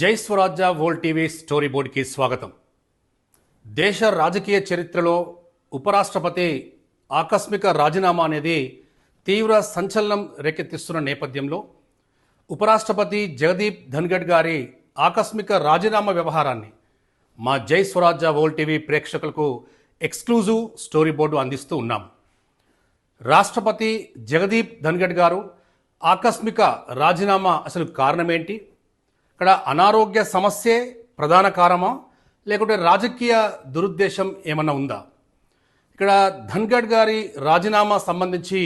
జై స్వరాజ్య వోల్ TV story బోర్డ్కి స్వాగతం. దేశ రాజకీయ చరిత్రలో ఉపరాష్ట్రపతి ఆకస్మిక రాజీనామా అనేది తీవ్ర సంచలనం రేకెత్తిస్తున్న నేపథ్యంలో ఉపరాష్ట్రపతి జగదీప్ ధన్గడ్ గారి ఆకస్మిక రాజీనామా వ్యవహారాన్ని మా జై స్వరాజ్య వోల్ టీవీ ప్రేక్షకులకు ఎక్స్క్లూజివ్ స్టోరీ బోర్డు అందిస్తూ ఉన్నాం. రాష్ట్రపతి జగదీప్ ధన్గడ్ గారు ఆకస్మిక రాజీనామా అసలు కారణం ఏంటి ఇక్కడ అనారోగ్య సమస్యే ప్రధాన కారణమా లేకుంటే రాజకీయ దురుద్దేశం ఏమన్నా ఉందా? ఇక్కడ ధన్గఢ్ గారి రాజీనామా సంబంధించి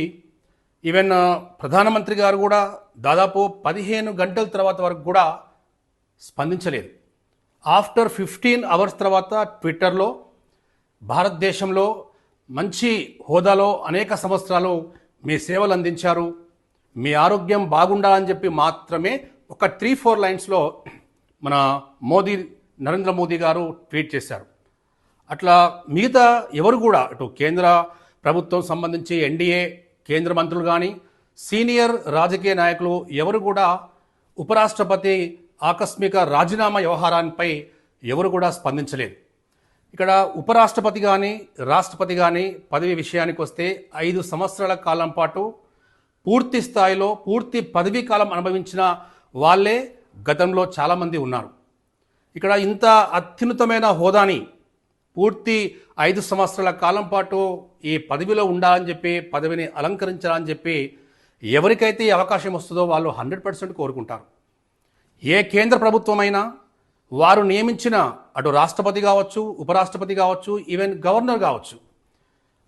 ఈవెన్ ప్రధానమంత్రి గారు కూడా దాదాపు పదిహేను గంటల తర్వాత వరకు కూడా స్పందించలేదు. ఆఫ్టర్ ఫిఫ్టీన్ అవర్స్ తర్వాత ట్విట్టర్లో భారతదేశంలో మంచి హోదాలో అనేక సంవత్సరాలు మీ సేవలు అందించారు. మీ ఆరోగ్యం బాగుండాలని చెప్పి మాత్రమే ఒక త్రీ ఫోర్ లైన్స్లో మన మోదీ నరేంద్ర మోదీ గారు ట్వీట్ చేశారు. అట్లా మిగతా ఎవరు కూడా ఇటు కేంద్ర ప్రభుత్వం సంబంధించి ఎన్డీఏ కేంద్ర మంత్రులు కానీ సీనియర్ రాజకీయ నాయకులు ఎవరు కూడా ఉపరాష్ట్రపతి ఆకస్మిక రాజీనామా వ్యవహారాన్నిపై ఎవరు కూడా స్పందించలేదు. ఇక్కడ ఉపరాష్ట్రపతి కానీ రాష్ట్రపతి కానీ పదవి విషయానికి వస్తే ఐదు సంవత్సరాల కాలం పాటు పూర్తి స్థాయిలో పూర్తి పదవీ కాలం అనుభవించిన వాళ్ళే గతంలో చాలామంది ఉన్నారు. ఇక్కడ ఇంత అత్యున్నతమైన హోదాని పూర్తి ఐదు సంవత్సరాల కాలం పాటు ఈ పదవిలో ఉండాలని చెప్పి పదవిని అలంకరించాలని చెప్పి ఎవరికైతే అవకాశం వస్తుందో వాళ్ళు హండ్రెడ్ పర్సెంట్ కోరుకుంటారు. ఏ కేంద్ర ప్రభుత్వమైనా వారు నియమించిన అటు రాష్ట్రపతి కావచ్చు ఉపరాష్ట్రపతి కావచ్చు ఈవెన్ గవర్నర్ కావచ్చు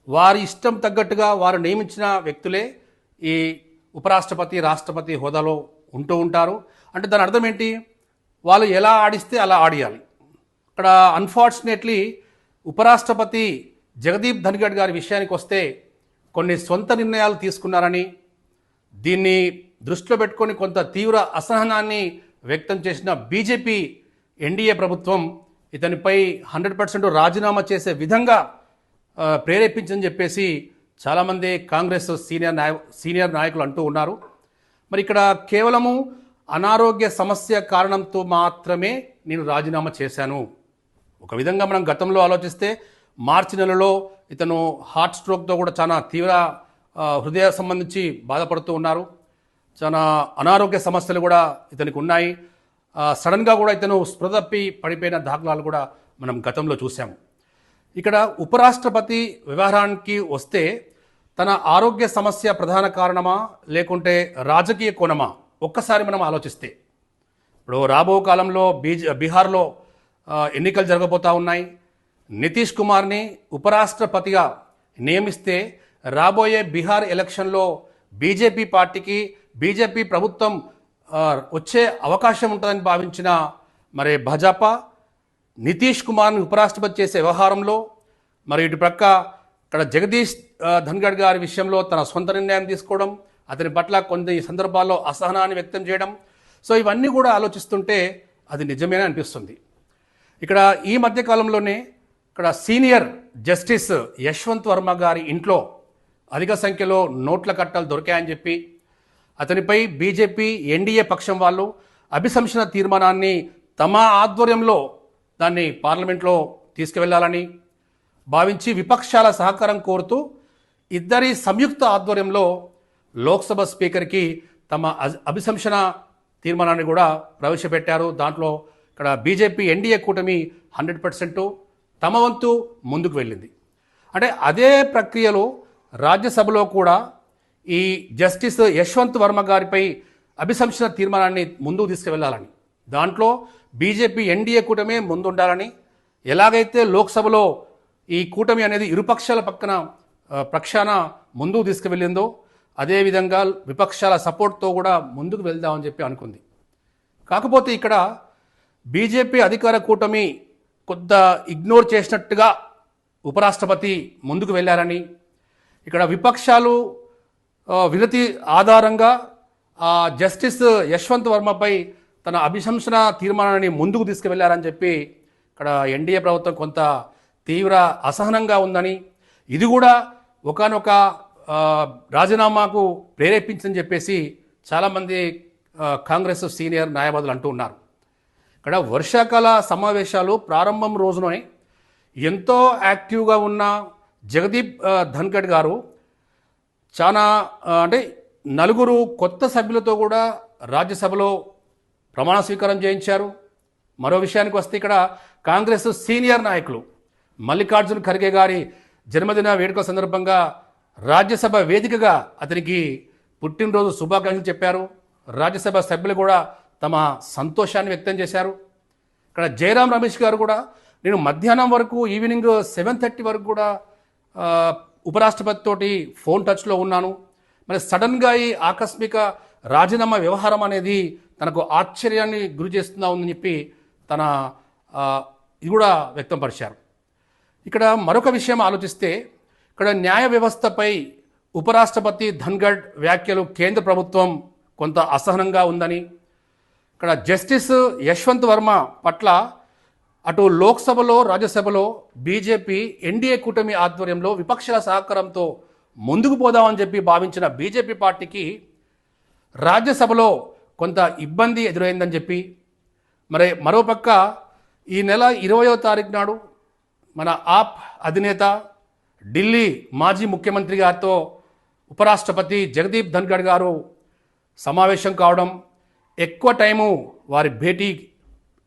వారి ఇష్టం తగ్గట్టుగా వారు నియమించిన వ్యక్తులే ఈ ఉపరాష్ట్రపతి రాష్ట్రపతి హోదాలో ఉంటూ ఉంటారు. అంటే దాని అర్థం ఏంటి? వాళ్ళు ఎలా ఆడిస్తే అలా ఆడియాలి. ఇక్కడ అన్ఫార్చునేట్లీ ఉపరాష్ట్రపతి జగదీప్ ధన్గడ్ గారి విషయానికి వస్తే కొన్ని సొంత నిర్ణయాలు తీసుకున్నారని దీన్ని దృష్టిలో పెట్టుకొని కొంత తీవ్ర అసహనాన్ని వ్యక్తం చేసిన బీజేపీ ఎన్డీఏ ప్రభుత్వం ఇతనిపై హండ్రెడ్ పర్సెంట్ రాజీనామా చేసే విధంగా ప్రేరేపించని చెప్పేసి చాలామంది కాంగ్రెస్ సీనియర్ నాయ సీనియర్ నాయకులు అంటూ ఉన్నారు. మరి ఇక్కడ కేవలము అనారోగ్య సమస్య కారణంతో మాత్రమే నేను రాజీనామా చేశాను. ఒక విధంగా మనం గతంలో ఆలోచిస్తే మార్చి నెలలో ఇతను హార్ట్ స్ట్రోక్తో కూడా చాలా తీవ్ర హృదయ సంబంధించి బాధపడుతూ ఉన్నారు. చాలా అనారోగ్య సమస్యలు కూడా ఇతనికి ఉన్నాయి. సడన్గా కూడా ఇతను స్పృహ తప్పి పడిపోయిన దాఖలాలు కూడా మనం గతంలో చూసాము ఇక్కడ ఉపరాష్ట్రపతి వ్యవహారానికి వస్తే తన ఆరోగ్య సమస్య ప్రధాన కారణమా లేకుంటే రాజకీయ కోణమా? ఒక్కసారి మనం ఆలోచిస్తే. ఇప్పుడు రాబో కాలంలో బీజ బీహార్లో ఎన్నికలు జరగబోతా ఉన్నాయి. నితీష్ కుమార్ని ఉపరాష్ట్రపతిగా నియమిస్తే రాబోయే బీహార్ ఎలక్షన్లో బీజేపీ పార్టీకి బీజేపీ ప్రభుత్వం వచ్చే అవకాశం ఉంటుందని భావించిన మరి భాజపా నితీష్ కుమార్ని ఉపరాష్ట్రపతి చేసే వ్యవహారంలో మరి ఇటు ప్రక్క ఇక్కడ జగదీష్ ధన్గడ్ గారి విషయంలో తన సొంత నిర్ణయం తీసుకోవడం అతని పట్ల కొన్ని సందర్భాల్లో అసహనాన్ని వ్యక్తం చేయడం. సో ఇవన్నీ కూడా ఆలోచిస్తుంటే అది నిజమేనే అనిపిస్తుంది. ఇక్కడ ఈ మధ్యకాలంలోనే ఇక్కడ సీనియర్ జస్టిస్ యశ్వంత్ వర్మ గారి ఇంట్లో అధిక సంఖ్యలో నోట్ల కట్టలు దొరికాయని చెప్పి అతనిపై బీజేపీ ఎన్డీఏ పక్షం వాళ్ళు అభిశంసన తీర్మానాన్ని తమ ఆధ్వర్యంలో దాన్ని పార్లమెంట్లో తీసుకువెళ్ళాలని భావించి విపక్షాల సహకారం కోరుతూ ఇద్దరి సంయుక్త ఆధ్వర్యంలో లోక్సభ స్పీకర్కి తమ అభిశంసన తీర్మానాన్ని కూడా ప్రవేశపెట్టారు. దాంట్లో ఇక్కడ బీజేపీ ఎన్డీఏ కూటమి హండ్రెడ్ పర్సెంట్ తమ వంతు ముందుకు వెళ్ళింది. అంటే అదే ప్రక్రియలో రాజ్యసభలో కూడా ఈ జస్టిస్ యశ్వంత్ వర్మ గారిపై అభిశంసన తీర్మానాన్ని ముందుకు తీసుకువెళ్ళాలని దాంట్లో బీజేపీ ఎన్డీఏ కూటమే ముందుండాలని ఎలాగైతే లోక్సభలో ఈ కూటమి అనేది ఇరుపక్షాల పక్కన ప్రక్షాన ముందుకు తీసుకువెళ్ళిందో అదేవిధంగా విపక్షాల సపోర్ట్తో కూడా ముందుకు వెళ్దామని చెప్పి అనుకుంది. కాకపోతే ఇక్కడ బీజేపీ అధికార కూటమి కొద్ద ఇగ్నోర్ చేసినట్టుగా ఉపరాష్ట్రపతి ముందుకు వెళ్ళారని ఇక్కడ విపక్షాలు వినతి ఆధారంగా ఆ జస్టిస్ యశ్వంత్ వర్మపై తన అభిశంసన తీర్మానాన్ని ముందుకు తీసుకువెళ్ళారని చెప్పి ఇక్కడ ఎన్డీఏ ప్రభుత్వం కొంత తీవ్ర అసహనంగా ఉందని ఇది కూడా ఒకనొక రాజీనామాకు ప్రేరేపించని చెప్పేసి చాలామంది కాంగ్రెస్ సీనియర్ న్యాయవాదులు అంటూ ఉన్నారు. ఇక్కడ వర్షాకాల సమావేశాలు ప్రారంభం రోజునే ఎంతో యాక్టివ్గా ఉన్న జగదీప్ ధన్కడ్ గారు చాలా అంటే నలుగురు కొత్త సభ్యులతో కూడా రాజ్యసభలో ప్రమాణ స్వీకారం చేయించారు. మరో విషయానికి వస్తే ఇక్కడ కాంగ్రెస్ సీనియర్ నాయకులు మల్లికార్జున్ ఖర్గే గారి జన్మదిన వేడుక సందర్భంగా రాజ్యసభ వేదికగా అతనికి పుట్టినరోజు శుభాకాంక్షలు చెప్పారు. రాజ్యసభ సభ్యులు కూడా తమ సంతోషాన్ని వ్యక్తం చేశారు. ఇక్కడ జయరాం రమేష్ గారు కూడా నేను మధ్యాహ్నం వరకు ఈవినింగ్ సెవెన్ థర్టీ వరకు కూడా ఉపరాష్ట్రపతి తోటి ఫోన్ టచ్లో ఉన్నాను. మరి సడన్గా ఈ ఆకస్మిక రాజీనామా వ్యవహారం అనేది తనకు ఆశ్చర్యాన్ని గురి చేస్తుందా ఉందని చెప్పి తన ఇది కూడా వ్యక్తంపరిచారు ఇక్కడ మరొక విషయం ఆలోచిస్తే ఇక్కడ న్యాయ వ్యవస్థపై ఉపరాష్ట్రపతి ధన్గఢ్ వ్యాఖ్యలు కేంద్ర ప్రభుత్వం కొంత అసహనంగా ఉందని ఇక్కడ జస్టిస్ యశ్వంత్ వర్మ పట్ల అటు లోక్సభలో రాజ్యసభలో బీజేపీ ఎన్డీఏ కూటమి ఆధ్వర్యంలో విపక్షాల సహకారంతో ముందుకు పోదామని చెప్పి భావించిన బీజేపీ పార్టీకి రాజ్యసభలో కొంత ఇబ్బంది ఎదురైందని చెప్పి మరి మరోపక్క ఈ నెల ఇరవయో తారీఖు నాడు మన ఆప్ అధినేత ఢిల్లీ మాజీ ముఖ్యమంత్రి గారితో ఉపరాష్ట్రపతి జగదీప్ ధన్గడ్ గారు సమావేశం కావడం ఎక్కువ టైము వారి భేటీ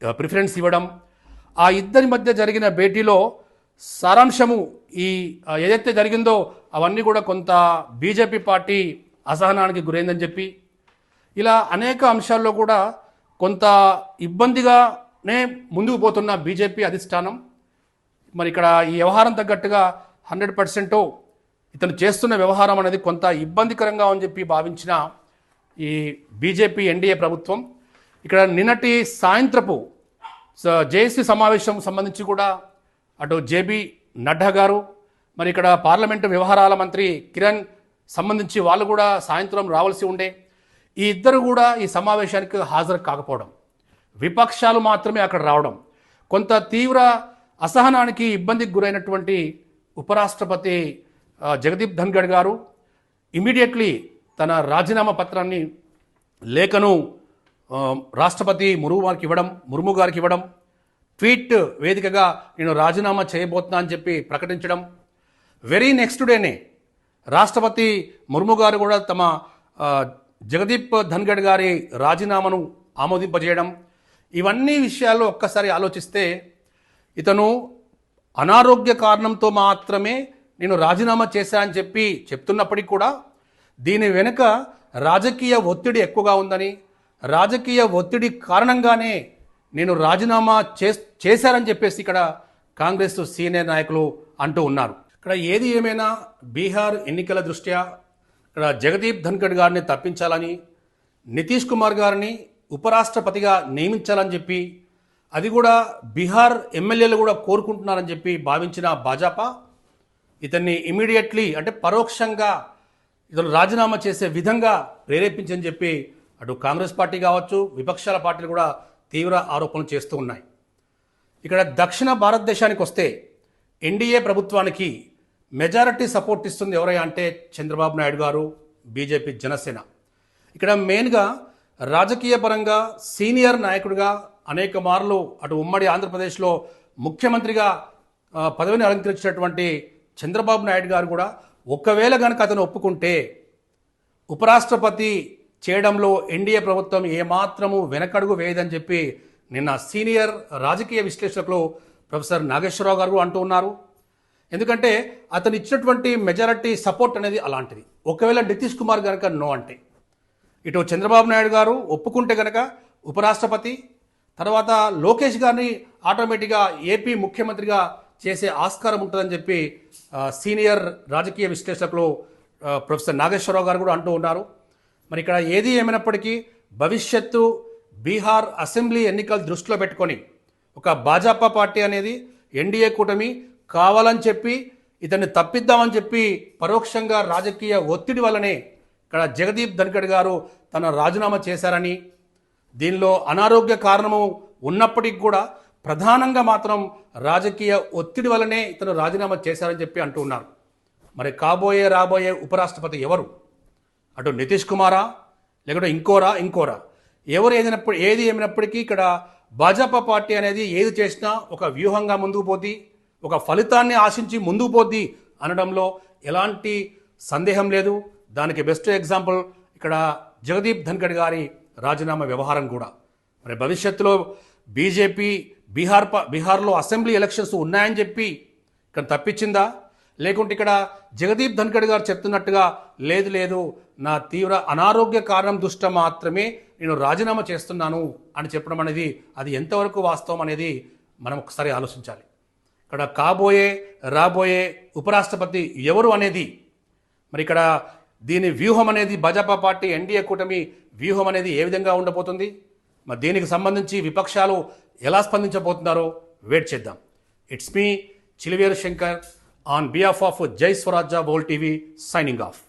ప్రిఫరెన్స్ ఇవ్వడం ఆ ఇద్దరి మధ్య జరిగిన భేటీలో సారాంశము ఈ ఏదైతే జరిగిందో అవన్నీ కూడా కొంత బీజేపీ పార్టీ అసహనానికి గురైందని చెప్పి ఇలా అనేక అంశాల్లో కూడా కొంత ఇబ్బందిగానే ముందుకు పోతున్న బీజేపీ అధిష్టానం. మరి ఇక్కడ ఈ వ్యవహారం తగ్గట్టుగా హండ్రెడ్ పర్సెంట్ ఇతను చేస్తున్న వ్యవహారం అనేది కొంత ఇబ్బందికరంగా అని చెప్పి భావించిన ఈ బీజేపీ ఎన్డీఏ ప్రభుత్వం. ఇక్కడ నిన్నటి సాయంత్రపు స- జేఏసీ సమావేశం సంబంధించి కూడా అటు జేబీ నడ్డా గారు మరి ఇక్కడ పార్లమెంటు వ్యవహారాల మంత్రి కిరణ్ సంబంధించి వాళ్ళు కూడా సాయంత్రం రావాల్సి ఉండే. ఈ ఇద్దరు కూడా ఈ సమావేశానికి హాజరు కాకపోవడం విపక్షాలు మాత్రమే అక్కడ రావడం కొంత తీవ్ర అసహనానికి ఇబ్బందికి గురైనటువంటి ఉపరాష్ట్రపతి జగదీప్ ధన్గడ్ గారు ఇమీడియట్లీ తన రాజీనామా పత్రాన్ని లేఖను రాష్ట్రపతి మురుగు గారికి ఇవ్వడం ముర్ము గారికి ఇవ్వడం ట్వీట్ వేదికగా నేను రాజీనామా చేయబోతున్నా అని చెప్పి ప్రకటించడం. వెరీ నెక్స్ట్ డేనే రాష్ట్రపతి ముర్ము గారు కూడా తమ జగదీప్ ధన్గడ్ గారి రాజీనామాను ఆమోదింపజేయడం. ఇవన్నీ విషయాల్లో ఒక్కసారి ఆలోచిస్తే ఇతను అనారోగ్య కారణంతో మాత్రమే నేను రాజీనామా చేశానని చెప్పి చెప్తున్నప్పటికీ కూడా దీని వెనుక రాజకీయ ఒత్తిడి ఎక్కువగా ఉందని రాజకీయ ఒత్తిడి కారణంగానే నేను రాజీనామా చే చేశారని చెప్పేసి ఇక్కడ కాంగ్రెస్ సీనియర్ నాయకులు అంటూ ఉన్నారు. ఇక్కడ ఏది ఏమైనా బీహార్ ఎన్నికల దృష్ట్యా ఇక్కడ జగదీప్ ధన్కడ్ గారిని తప్పించాలని నితీష్ కుమార్ గారిని ఉపరాష్ట్రపతిగా నియమించాలని చెప్పి అది కూడా బీహార్ ఎమ్మెల్యేలు కూడా కోరుకుంటున్నారని చెప్పి భావించిన భాజపా ఇతన్ని ఇమీడియట్లీ అంటే పరోక్షంగా ఇతను రాజీనామా చేసే విధంగా ప్రేరేపించని చెప్పి అటు కాంగ్రెస్ పార్టీ కావచ్చు విపక్షాల పార్టీలు కూడా తీవ్ర ఆరోపణలు చేస్తూ ఉన్నాయి. ఇక్కడ దక్షిణ భారతదేశానికి వస్తే ఎన్డీఏ ప్రభుత్వానికి మెజారిటీ సపోర్ట్ ఇస్తుంది ఎవరయ్యా అంటే చంద్రబాబు నాయుడు గారు బీజేపీ జనసేన. ఇక్కడ మెయిన్గా రాజకీయ పరంగా సీనియర్ నాయకుడిగా అనేక మార్లు అటు ఉమ్మడి ఆంధ్రప్రదేశ్లో ముఖ్యమంత్రిగా పదవిని అలంకరించినటువంటి చంద్రబాబు నాయుడు గారు కూడా ఒకవేళ కనుక అతను ఒప్పుకుంటే ఉపరాష్ట్రపతి చేయడంలో ఎన్డీఏ ప్రభుత్వం ఏమాత్రము వెనకడుగు వేయదని చెప్పి నిన్న సీనియర్ రాజకీయ విశ్లేషకులు ప్రొఫెసర్ నాగేశ్వరరావు గారు అంటూ ఉన్నారు. ఎందుకంటే అతను ఇచ్చినటువంటి మెజారిటీ సపోర్ట్ అనేది అలాంటిది. ఒకవేళ నితీష్ కుమార్ కనుక నో అంటే ఇటు చంద్రబాబు నాయుడు గారు ఒప్పుకుంటే కనుక ఉపరాష్ట్రపతి తర్వాత లోకేష్ గారిని ఆటోమేటిక్గా ఏపీ ముఖ్యమంత్రిగా చేసే ఆస్కారం ఉంటుందని చెప్పి సీనియర్ రాజకీయ విశ్లేషకులు ప్రొఫెసర్ నాగేశ్వరరావు గారు కూడా అంటూ ఉన్నారు. మరి ఇక్కడ ఏది ఏమైనప్పటికీ భవిష్యత్తు బీహార్ అసెంబ్లీ ఎన్నికలు దృష్టిలో పెట్టుకొని ఒక భాజపా పార్టీ అనేది ఎన్డీఏ కూటమి కావాలని చెప్పి ఇతన్ని తప్పిద్దామని చెప్పి పరోక్షంగా రాజకీయ ఒత్తిడి వల్లనే ఇక్కడ జగదీప్ ధన్కడ్ గారు తన రాజీనామా చేశారని దీనిలో అనారోగ్య కారణము ఉన్నప్పటికీ కూడా ప్రధానంగా మాత్రం రాజకీయ ఒత్తిడి వల్లనే ఇతను రాజీనామా చేశారని చెప్పి అంటూ ఉన్నారు. మరి కాబోయే రాబోయే ఉపరాష్ట్రపతి ఎవరు? అటు నితీష్ కుమారా లేకుంటే ఇంకోరా ఇంకోరా? ఎవరు ఏదైనప్పుడు ఏది ఏమైనప్పటికీ ఇక్కడ భాజపా పార్టీ అనేది ఏది చేసినా ఒక వ్యూహంగా ముందుకు పోద్ది ఒక ఫలితాన్ని ఆశించి ముందుకు పోద్ది అనడంలో ఎలాంటి సందేహం లేదు. దానికి బెస్ట్ ఎగ్జాంపుల్ ఇక్కడ జగదీప్ ధన్కడ్ గారి రాజీనామా వ్యవహారం కూడా. మరి భవిష్యత్తులో బీజేపీ బీహార్ ప- బీహార్లో అసెంబ్లీ ఎలక్షన్స్ ఉన్నాయని చెప్పి ఇక్కడ తప్పించిందా? లేకుంటే ఇక్కడ జగదీప్ ధన్కడ్ గారు చెప్తున్నట్టుగా లేదు లేదు నా తీవ్ర అనారోగ్య కారణం దృష్ట్యా మాత్రమే నేను రాజీనామా చేస్తున్నాను అని చెప్పడం అనేది అది ఎంతవరకు వాస్తవం అనేది మనం ఒకసారి ఆలోచించాలి. ఇక్కడ కాబోయే రాబోయే ఉపరాష్ట్రపతి ఎవరు అనేది మరి ఇక్కడ దీని వ్యూహం అనేది భాజపా పార్టీ ఎన్డీఏ కూటమి వ్యూహం అనేది ఏ విధంగా ఉండబోతుంది? మరి దీనికి సంబంధించి విపక్షాలు ఎలా స్పందించబోతున్నారో వెయిట్ చేద్దాం. It's me Chiliveru Shankar on behalf of Jai Swarajya Bol TV signing off